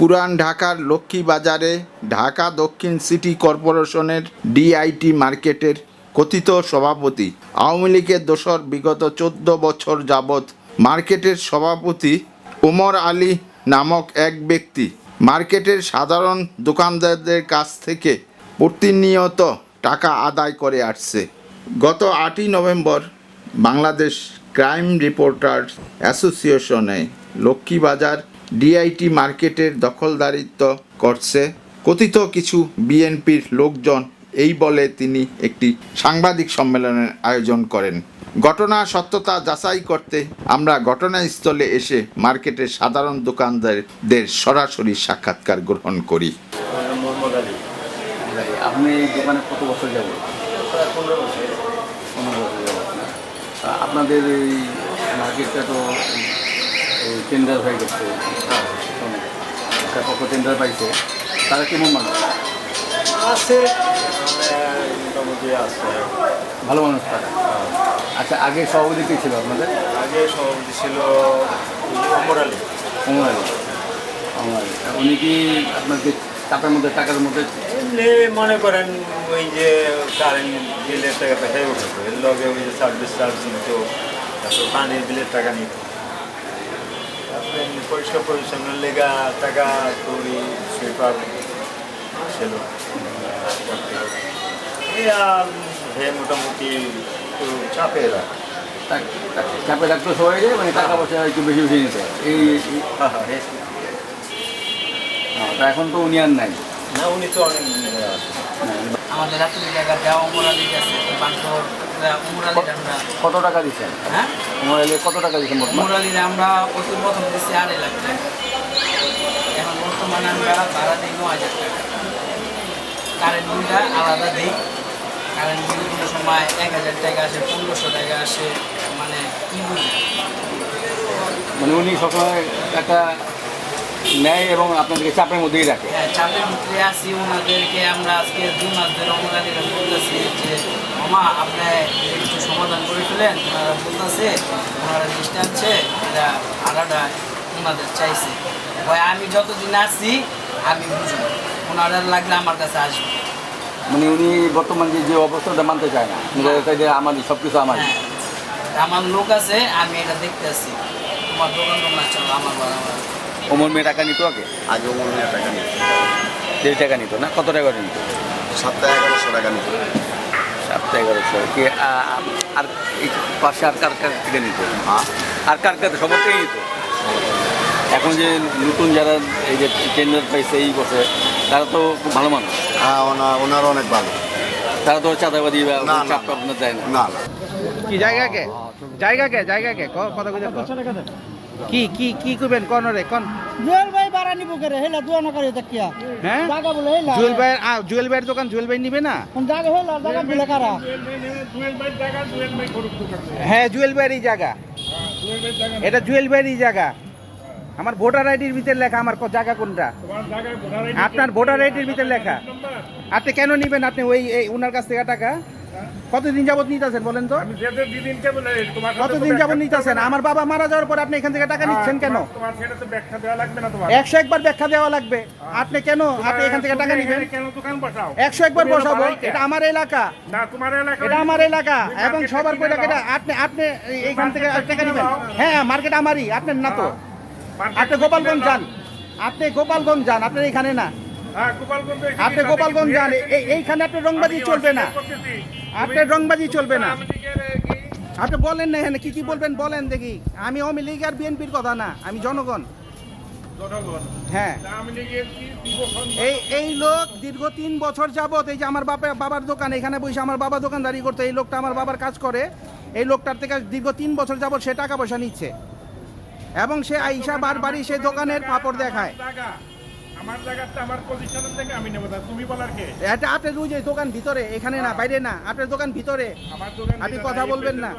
পুরান ঢাকার লক্ষ্মীবাজারে ঢাকা দক্ষিণ সিটি কর্পোরেশনের ডিআইটি মার্কেটের কথিত সভাপতি। আওয়ামী লীগের দোসর বিগত চোদ্দ বছর যাবৎ মার্কেটের সভাপতি ওমর আলী নামক এক ব্যক্তি মার্কেটের সাধারণ দোকানদারদের কাছ থেকে প্রতিনিয়ত টাকা আদায় করে আসছে। গত আটই নভেম্বর বাংলাদেশ ক্রাইম রিপোর্টার অ্যাসোসিয়েশনে লক্ষ্মীবাজার ডিআইটি মার্কেটের দখলদারিত্ব করছে। কথিত কিছু বিএনপির লোকজন এই বলে তিনি একটি সাংবাদিক সম্মেলনের আয়োজন করেন। ঘটনা সত্যতা যাচাই করতে আমরা ঘটনাস্থলে এসে মার্কেটের সাধারণ দোকানদারদের সরাসরি সাক্ষাৎকার গ্রহণ করি। আপনি আপনাদের এই মার্কেটটা তো টেন্ডার হয়ে গেছে। পক্ষ টেন্ডার পাইছে। তারা কেমন মানুষ আছে মানে মোটামুটি আছে। ভালো মানুষ তারা আচ্ছা আগে সভাপতি কে ছিল আপনাদের? আগে সভাপতি ছিল অমর আলী। অমর আলী। অমর আলী। উনি কি আপনাকে টাকার মধ্যে টাকার মধ্যে? এমনি মনে করেন ওই যে কারেন্ট বিলের টাকাটা হয়ে উঠতো এর লগে ওই যে সার্ভিস চার্জ নিত তারপর পানির বিলের টাকা নিত। পরিষ্কার পরিচ্ছন্নের লেগা টাকা তৈরি সুইপার ছিল হে মোটামুটি একটু চাপে রাখে চাপে রাখতো সবাই যে মানে টাকা পয়সা একটু বেশি বেশি নিতে। এই হ্যাঁ হ্যাঁ হ্যাঁ, তা এখন তো উনি আর নাই। না উনি তো অনেক আছেন আমাদের রাত্রি জায়গা দেওয়া আছে বাংলোর উমরালি আমরা কত টাকা দিচ্ছেন? হ্যাঁ? অমর কত টাকা দিচ্ছেন বর্তমান? আমরা অতি প্রথম দিচ্ছি আড়াই লাখ টাকা। এখন বর্তমানে আমরা ভাড়া দিই ন হাজার টাকা। কারেন্ট বিলটা আলাদা দিই। কারেন্ট বিল কোনো সময় এক হাজার টাকা আসে পনেরোশো টাকা আসে মানে কি মানে উনি সবসময় টাকা নেয় এবং আপনাদেরকে চাপের মধ্যেই রাখে। হ্যাঁ চাপের ভিতরে আসি ওনাদেরকে আমরা আজকে দু মাস ধরে ওনাদের বলতেছি যে মামা আপনি একটু সমাধান করে ফেলেন। ওনারা বলতেছে ওনারা লিস্ট আনছে এটা আলাদা ওনাদের চাইছে। ভাই আমি যতদিন আসছি আমি বুঝব ওনারা লাগলে আমার কাছে আসবে। মানে উনি বর্তমান যে অবস্থাটা মানতে চায় না আমারই সব কিছু আমারই হ্যাঁ আমার লোক আছে আমি এটা দেখতে আসছি তোমার দোকান তোমার চলো আমার আমার ওমর মেয়ে টাকা নিত আগে? আগে মনে মেয়ে টাকা নিত। দেড় টাকা নিত না? কত টাকা নিত? সাতটা এগারোশো টাকা নিত। সাতটা এগারোশো। কি আর এই পাশে আর কার কার থেকে নিত? আর কার কার? সবারটাই নিত? এখন যে নতুন যারা এই যে টেন্ডার পাইছে এই বছর তারা তো খুব ভালো মানুষ। হ্যাঁ ওনার ওনার অনেক ভালো। তারা তো চাঁদাবাদি বা চাপ না। টাপ না। দেয় না। না কি জায়গা কে? জায়গা কে? জায়গা কে? ক- কথা কইতে কি কি কি কইবেন? কোন রে কোন? জুয়েল ভাই বাড়া নিব করে? হেলা দুয়া না করে দেখিয়া হ্যাঁ? জায়গা বলে হেলা জুয়েল ভাই আ জুয়েল ভাইয়ের দোকান জুয়েল ভাই নিবে না? কোন জায়গা হেলা জায়গা বলে কারা? হ্যাঁ জুয়েল ভাইয়ের এই জায়গা এটা জুয়েল ভাইয়ের এই জায়গা আমার ভোটার আইডির ভিতরে লেখা আমার জায়গা কোনটা? আপনার ভোটার আইডির ভিতরে লেখা। আপনি কেন নিবেন? আপনি ওই ওনার কাছ থেকে টাকা? কতদিন যাবত নিতেছেন বলেন তো? কতদিন যাবত নিতেছেন? আমার বাবা মারা যাওয়ার পর আপনি এখান থেকে টাকা নিচ্ছেন কেন? একশো একবার ব্যাখ্যা দেওয়া লাগবে। আপনি কেন? আপনি এখান থেকে টাকা নিবেন? একশো একবার বসাবো। এটা আমার এলাকা। এটা আমার এলাকা। এবং সবার টাকা আপনি আপনি এইখান থেকে টাকা নিবেন। হ্যাঁ মার্কেট আমারই। আপনার না তো। আপনি গোপালগঞ্জ যান। আপনি গোপালগঞ্জ যান। আপনার এখানে না। হ্যাঁ, এখানে আপনি গোপালগঞ্জ যান। এইখানে আপনার রংবাজি চলবে না। আপনার রংবাজি চলবে না। আপনি বলেন না এখানে কি কি বলবেন বলেন দেখি। আমি আওয়ামী লীগ আর বিএনপির কথা না আমি জনগণ। হ্যাঁ। এই এই লোক দীর্ঘ তিন বছর যাবত এই যে আমার বাবা বাবার দোকান এখানে বসে আমার বাবা দোকানদারি করতে এই লোকটা আমার বাবার কাজ করে এই লোকটার থেকে দীর্ঘ তিন বছর যাবত সে টাকা পয়সা নিচ্ছে। এবং সে আইসা বারবারই সে দোকানের পাপড় দেখায়। আমার জায়গাতে আমার পজিশনের থেকে আমি নেব। তুমি বলার কে? এটা আপনার ওই যে দোকান ভিতরে এখানে না বাইরে না আপনার দোকান ভিতরে। আমার দোকান আপনি কথা বলবেন না।